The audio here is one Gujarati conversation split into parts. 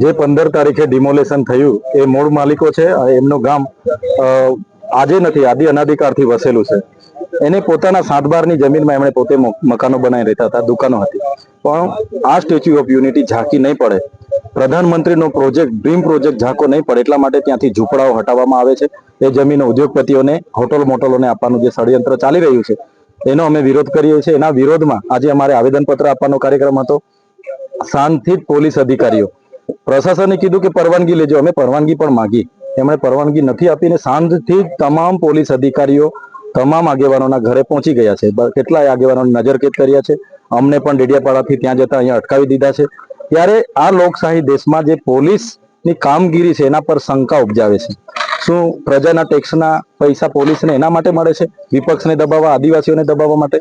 જે પંદર તારીખે ડિમોલેશન થયું, એ મૂળ માલિકો છે એમનું ગામ આજે નથી આદિ અનાધિકારથી વસેલું છે. એને પોતાના સાતબારની જમીનમાં એમણે પોતે મકાનો બનાવી રહેતા હતા, દુકાનો હતી. પણ આ સ્ટેચ્યુ ઓફ યુનિટી ઝાંકી નહીં પડે. પ્રધાનમંત્રીનો પ્રોજેક્ટ ડ્રીમ પ્રોજેક્ટ ઝાંકો નહીં પડે, એટલા માટે ત્યાંથી ઝૂંપડાઓ હટાવવામાં આવે છે. એ જમીનો ઉદ્યોગપતિઓને, હોટલ મોટલોને આપવાનું જે ષડયંત્ર ચાલી રહ્યું છે, એનો અમે વિરોધ કરીએ છીએ. એના વિરોધમાં આજે અમારે આવેદનપત્ર આપવાનો કાર્યક્રમ હતો. જ પોલીસ અધિકારીઓ પ્રશાસને કીધું કે પરવાનગી લેજો. અમે પરવાનગી પણ માગી. એમણે પરવાનગી નથી આપીને સાંજથી તમામ પોલીસ અધિકારીઓ તમામ આગેવાનોના ઘરે પહોંચી ગયા છે. કેટલાય આગેવાનોને નજરકેદ કર્યા છે. અમને પણ ડેડિયાપાડાથી ત્યાં જતા અહીંયા અટકાવી દીધા છે. ત્યારે આ લોકશાહી દેશમાં જે પોલીસની કામગીરી છે, એના પર શંકા ઉપજાવે છે. શું પ્રજાના ટેક્સના પૈસા પોલીસને એના માટે મળે છે? વિપક્ષને દબાવવા, આદિવાસીઓને દબાવવા માટે?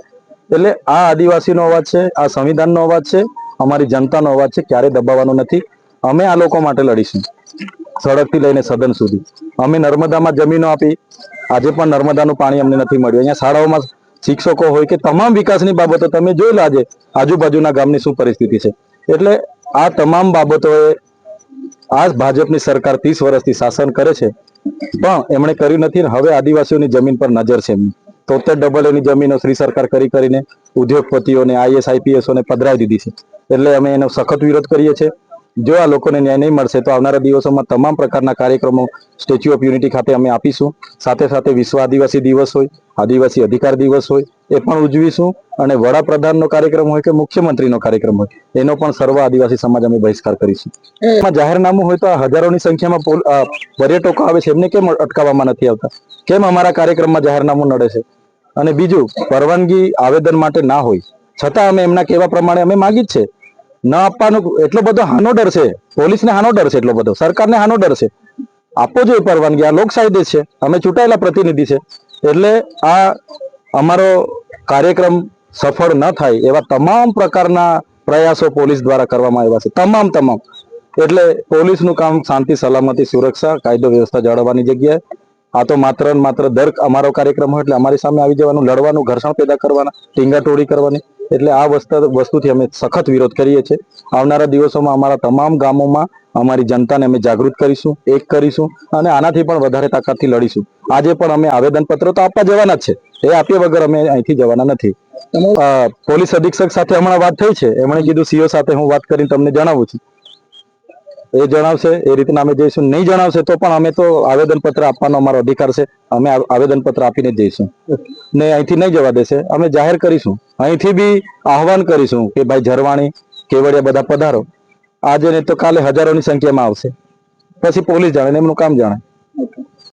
એટલે આ આદિવાસીનો અવાજ છે, આ સંવિધાનનો અવાજ છે, અમારી જનતાનો અવાજ છે ક્યારે દબાવવાનો નથી. અમે આ લોકો માટે લડીશું. સડકથી લઈને સદન સુધી. અમે નર્મદામાં જમીનો આપી, આજે પણ નર્મદાનું પાણી અમને નથી મળ્યું. અહીંયા શાળાઓમાં શિક્ષકો હોય કે તમામ વિકાસની બાબતો તમે જોઈ લો આજે, આજુબાજુના ગામની શું પરિસ્થિતિ છે. એટલે આ તમામ બાબતોએ આ ભાજપની સરકાર ત્રીસ વર્ષથી શાસન કરે છે, પણ એમણે કર્યું નથી હવે આદિવાસીઓની જમીન પર નજર છે. એમની તોતેર ડબલ એની જમીનો શ્રી સરકાર કરી કરીને ઉદ્યોગપતિઓને આઈએસ આઈપીએસઓને પધરાવી દીધી છે. એટલે અમે એનો સખત વિરોધ કરીએ છીએ. જો આ લોકોને ન્યાય નહીં મળશે તો આવનારા દિવસોમાં તમામ પ્રકારના કાર્યક્રમો સ્ટેચ્યુ ઓફ યુનિટી ખાતે અમે આપીશું. સાથે સાથે વિશ્વ આદિવાસી દિવસ હોય, આદિવાસી અધિકાર દિવસ હોય, એ પણ ઉજવીશું. અને વડાપ્રધાનનો કાર્યક્રમ હોય કે મુખ્યમંત્રીનો કાર્યક્રમ હોય, એનો પણ સર્વ આદિવાસી સમાજ અમે બહિષ્કાર કરીશું. એમાં જાહેરનામું હોય તો આ હજારોની સંખ્યામાં પર્યટકો આવે છે, એમને કેમ અટકાવવામાં નથી આવતા? કેમ અમારા કાર્યક્રમમાં જાહેરનામું નડે છે? અને બીજું, પરવાનગી આવેદન માટે ના હોય, છતાં અમે એમના કહેવા પ્રમાણે અમે માગી જ છે ન આપવાનો એટલો બધો હાનો ડર છે. પોલીસને હાનો ડર છે એટલો બધો. સરકારને હાનો ડર છે. આપવો જોઈએ પરવાનગી. આ લોકશાહી છે. અમે ચૂંટાયેલા પ્રતિનિધિ છે. એટલે આ અમારો કાર્યક્રમ સફળ ન થાય એવા તમામ પ્રકારના પ્રયાસો પોલીસ દ્વારા કરવામાં આવ્યા છે. તમામ તમામ. એટલે પોલીસનું કામ શાંતિ, સલામતી, સુરક્ષા, કાયદો, વ્યવસ્થા જાળવવાની જગ્યાએ. આ તો માત્ર માત્ર દર અમારો કાર્યક્રમ હોય એટલે અમારી સામે આવી જવાનું, લડવાનું, ઘર્ષણ પેદા કરવાના, ટીંગાટોળી કરવાની. એટલે આ વસ્તુ વસ્તુથી અમે સખત વિરોધ કરીએ છીએ. આવનારા દિવસોમાં અમારા તમામ ગામોમાં અમારી જનતાને અમે જાગૃત કરીશું એક કરીશું અને આનાથી પણ વધારે તાકાતથી લડીશું. આજે પણ અમે આવેદનપત્ર તો આપવા જવાના જ છે. એ આપ્યા વગર અમે અહીંથી જવાના નથી. પોલીસ અધિક્ષક સાથે હમણાં વાત થઈ છે. એમણે કીધું સીઓ સાથે હું વાત કરીને તમને જણાવું છું. એ જણાવશે એ રીતના અમે જઈશું. નહીં જણાવશે તો પણ અમે તો આવેદનપત્ર આપવાનો અમારો અધિકાર છે. અમે આવેદનપત્ર આપીને જઈશું. ને અહીંથી નહીં જવા દેશે. અમે જાહેર કરીશું. અહીંથી બી આહવાન કરીશું કે ભાઈ ઝરવાણી, કેવડિયા બધા પધારો. આજે નહીં તો કાલે હજારોની સંખ્યામાં આવશે. પછી પોલીસ જાણે એમનું કામ જાણે.